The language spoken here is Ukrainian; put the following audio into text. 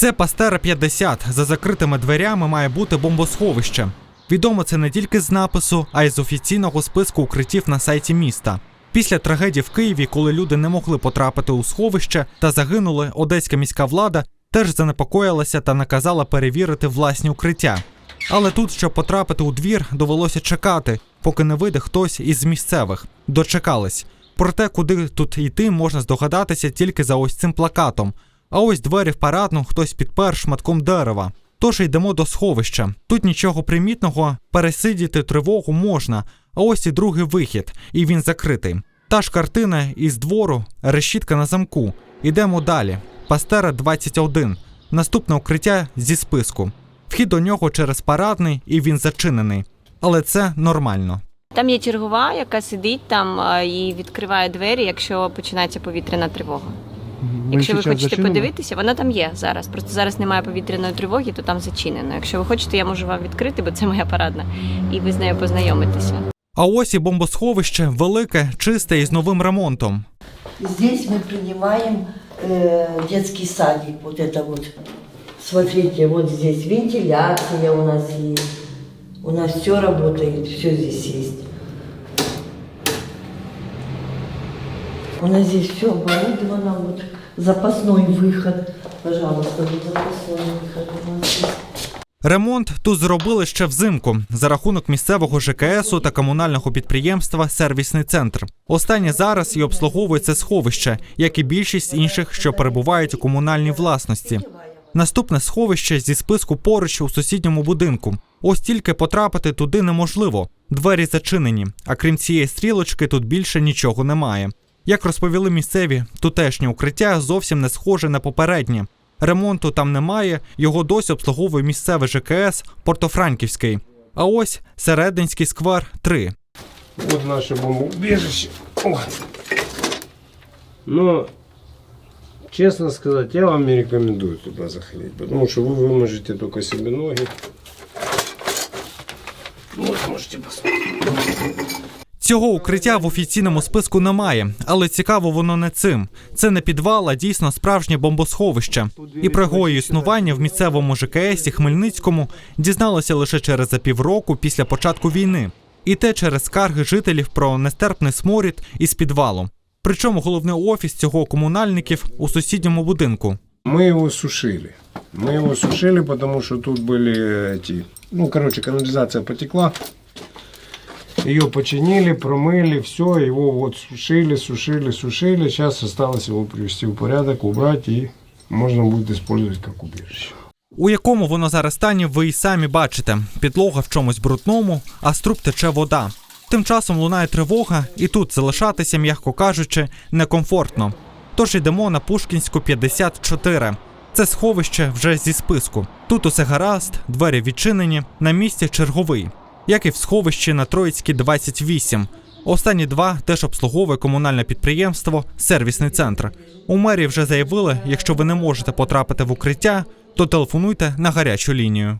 Це Пастера 50. За закритими дверями має бути бомбосховище. Відомо це не тільки з напису, а й з офіційного списку укриттів на сайті міста. Після трагедії в Києві, коли люди не могли потрапити у сховище та загинули, одеська міська влада теж занепокоїлася та наказала перевірити власні укриття. Але тут, щоб потрапити у двір, довелося чекати, поки не вийде хтось із місцевих. Дочекались. Проте, куди тут йти, можна здогадатися тільки за ось цим плакатом. А ось двері в парадну хтось підпер шматком дерева. Тож йдемо до сховища. Тут нічого примітного, пересидіти тривогу можна, а ось і другий вихід, і він закритий. Та ж картина із двору, решітка на замку. Ідемо далі. Пастера 21. Наступне укриття зі списку. Вхід до нього через парадний і він зачинений. Але це нормально. Там є чергова, яка сидить там і відкриває двері, якщо починається повітряна тривога. якщо ви хочете подивитися, вона там є зараз. Просто зараз немає повітряної тривоги, то там зачинено. Якщо ви хочете, я можу вам відкрити, бо це моя парадна, і ви з нею познайомитеся. А ось і бомбосховище велике, чисте і з новим ремонтом. Здесь мы принимаем э, детский садик, вот это вот. Смотрите, вот здесь вентиляция у нас есть. У нас все работает, все здесь есть. У нас здесь все оборудовано, вот запасной выход. Пожалуйста, запасной выход. Ремонт тут зробили ще взимку за рахунок місцевого ЖКСу та комунального підприємства Сервісний центр. Останнє зараз і обслуговує це сховище, як і більшість інших, що перебувають у комунальній власності. Наступне сховище зі списку поруч у сусідньому будинку. Ось тільки потрапити туди неможливо. Двері зачинені, а крім цієї стрілочки, тут більше нічого немає. Як розповіли місцеві, тутешнє укриття зовсім не схоже на попереднє. Ремонту там немає, його досі обслуговує місцевий ЖКС Портофранківський. А ось Серединський сквер 3. Вот наше бомбоубежище. Вот. Но, честно сказать, я вам не рекомендую туда заходить, потому что вы выможете только себе ноги. Вот можете посмотреть. Цього укриття в офіційному списку немає, але цікаво воно не цим. Це не підвал, а дійсно справжнє бомбосховище. І про його існування в місцевому ЖКСі Хмельницькому дізналися лише через за півроку після початку війни. І те через скарги жителів про нестерпний сморід із підвалу. Причому головний офіс цього комунальників у сусідньому будинку. Мы его сушили. Мы его сушили, потому что тут были эти... Ну, короче, канализация потекла. Ее починили, промыли, все, его вот сушили, сушили, сушили. Сейчас осталось его привести в порядок, убрать и можно будет использовать как убежище. У якому воно зараз стані, ви й самі бачите. Підлога в чомусь брудному, а з труб тече вода. Тим часом лунає тривога, і тут залишатися, м'яко кажучи, некомфортно. Тож йдемо на Пушкінську 54. Це сховище вже зі списку. Тут усе гаразд, двері відчинені, на місці черговий, як і в сховищі на Троїцькій 28. Останні два теж обслуговує комунальне підприємство Сервісний центр. У мерії вже заявили, якщо ви не можете потрапити в укриття, то телефонуйте на гарячу лінію.